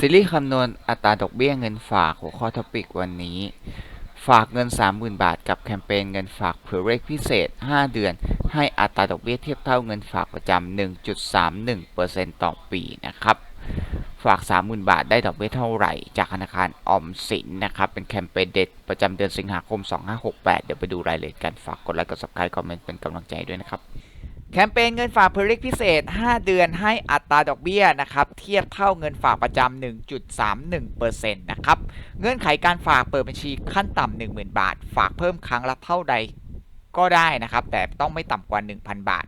ซีรีส์คำนวณอัตราดอกเบี้ยเงินฝากหัวข้อท็อปิกวันนี้ ฝากเงิน 30,000 บาท กับแคมเปญเงินฝากเผื่อเลขพิเศษ 5 เดือน ให้อัตราดอกเบี้ยเทียบเท่าเงินฝากประจำ 1.31%ต่อปีนะครับ ฝาก 30,000 บาทได้ดอกเบี้ยเท่าไหร่ จากธนาคารออมสินนะครับ เป็นแคมเปญเด็ดประจำเดือนสิงหาคม 2568 เดี๋ยวไปดูรายละเอียดกันฝากกดไลค์กด subscribe คอมเมนต์เป็นกำลังใจด้วยนะครับ แคมเปญเงินฝากเพล็กพิเศษ 5 เดือนให้อัตราดอกเบี้ยนะครับ เทียบเท่าเงินฝากประจำ 1.31%นะครับ เงื่อนไขการฝากเปิดบัญชีขั้นต่ำ10,000 บาท ฝากเพิ่มครั้งละเท่าใดก็ได้นะครับ แต่ต้องไม่ต่ำกว่า 1,000 บาท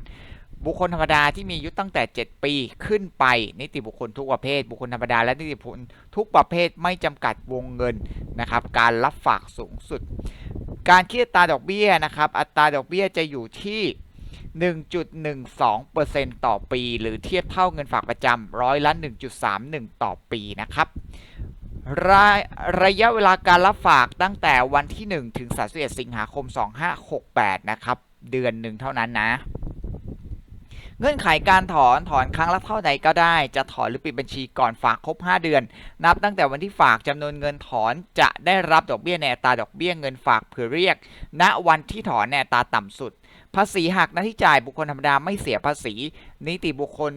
บุคคลธรรมดาที่มีอายุตั้งแต่ 7 ปีขึ้นไป นิติบุคคลทุกประเภท บุคคลธรรมดาและนิติบุคคลทุกประเภทไม่จำกัดวงเงินนะครับ การรับฝากสูงสุด การคิดอัตราดอกเบี้ยนะครับ อัตราดอกเบี้ยจะอยู่ที่ 1.12%ต่อปี หรือเทียบเท่าเงินฝากประจำร้อยละ1.31 ต่อปีนะครับระระยะเวลาการรับฝากตั้งแต่วันที่ 1 ถึง 31 สิงหาคม 2568 นะครับ เดือนหนึ่งเท่านั้นนะ เงื่อนไขการถอนถอนครั้งละเท่าใดก็ได้ จะถอนหรือปิดบัญชีก่อนฝากครบ 5 เดือน นับตั้งแต่วันที่ฝากจำนวนเงินถอนจะได้รับดอกเบี้ยในอัตราดอกเบี้ยเงินฝากเผื่อเรียก ณวันที่ถอนในอัตราต่ำสุด ภาษีหักหน้าที่จ่ายบุคคลธรรมดาไม่เสียภาษี นิติบุคคล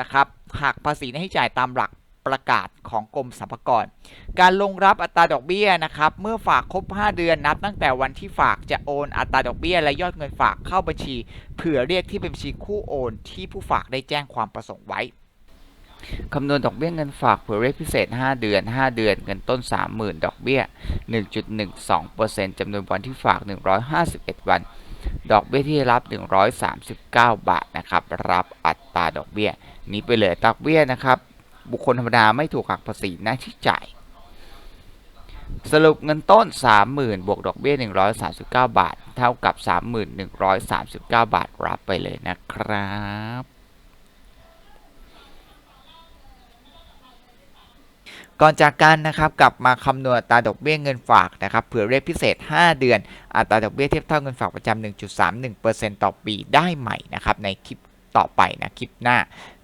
นะครับหักภาษีหน้าที่จ่ายตามหลักประกาศของกรมสรรพากร การลงรับอัตราดอกเบี้ยนะครับ เมื่อฝากครบ 5 เดือนนับ ตั้งแต่วันที่ฝากจะโอนอัตราดอกเบี้ย และยอดเงินฝากเข้าบัญชี เผื่อเรียกที่เป็นบัญชีคู่โอน ที่ผู้ฝากได้แจ้งความประสงค์ไว้คำนวณดอกเบี้ยเงินฝากเผื่อเรียกพิเศษ 5 เดือน 5 เดือนเงินต้น 30,000 ดอกเบี้ย 1.12%จำนวนวันที่ฝาก 151 วัน ดอกเบี้ยที่รับ 139 บาทนะครับ รับอัตราดอกเบี้ย นี้ไปเลยดอกเบี้ยนะครับ บุคคลธรรมดาไม่ถูกหักภาษีหน้าที่จ่าย สรุปเงินต้น 30,000 บวกดอกเบี้ย 139 บาท เท่ากับ 3139 บาท รับไปเลยนะครับ ก่อนจากกันนะครับกลับมาคำนวณอัตราดอกเบี้ยเงินฝากนะครับเผื่อเรียกพิเศษ 5 เดือน อัตราดอกเบี้ยเทียบเท่าเงินฝากประจำ1.31%ต่อปีได้ใหม่นะครับในคลิปต่อไปนะคลิปหน้า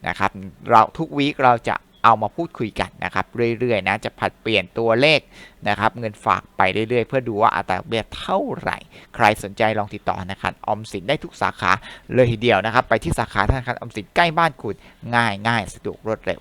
นะครับเราทุกวีคเราจะเอามาพูดคุยกันนะครับเรื่อยๆนะจะผัดเปลี่ยนตัวเลขนะครับเงินฝากไปเรื่อยๆ เพื่อดูว่าอัตราดอกเบี้ยเท่าไหร่ ใครสนใจลองติดต่อธนาคารออมสินได้ทุกสาขาเลยทีเดียวนะครับ ไปที่สาขาธนาคารออมสินใกล้บ้านคุณง่ายง่ายสะดวกรวดเร็ว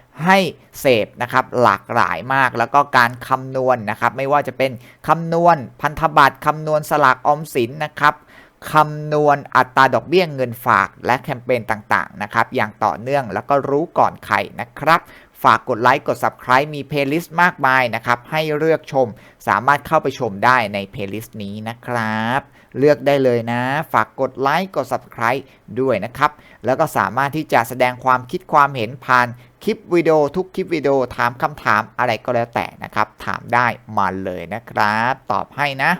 ให้เสพนะครับหลากหลายมากแล้วก็การคำนวณนนะครับ ไม่ว่าจะเป็นคำนวณพันธบัตรคำนวณสลากออมสินนะครับคำนวณอัตราดอกเบี้ยเงินฝากและแคมเปญต่างๆนะครับอย่างต่อเนื่องแล้วก็รู้ก่อนใครนะครับ ฝากกดไลค์กด Subscribe มีเพลย์ลิสต์มากมายนะครับ ให้เลือกชมสามารถเข้าไปชมได้ในเพลย์ลิสต์นี้นะครับ เลือกได้เลยนะ ฝากกดไลค์กด Subscribe ด้วยนะครับ แล้วก็สามารถที่จะแสดงความคิดความเห็นผ่านคลิปวิดีโอทุกคลิปวิดีโอถามคำถามอะไรก็แล้วแต่นะครับ ถามได้มาเลยนะครับ ตอบให้นะ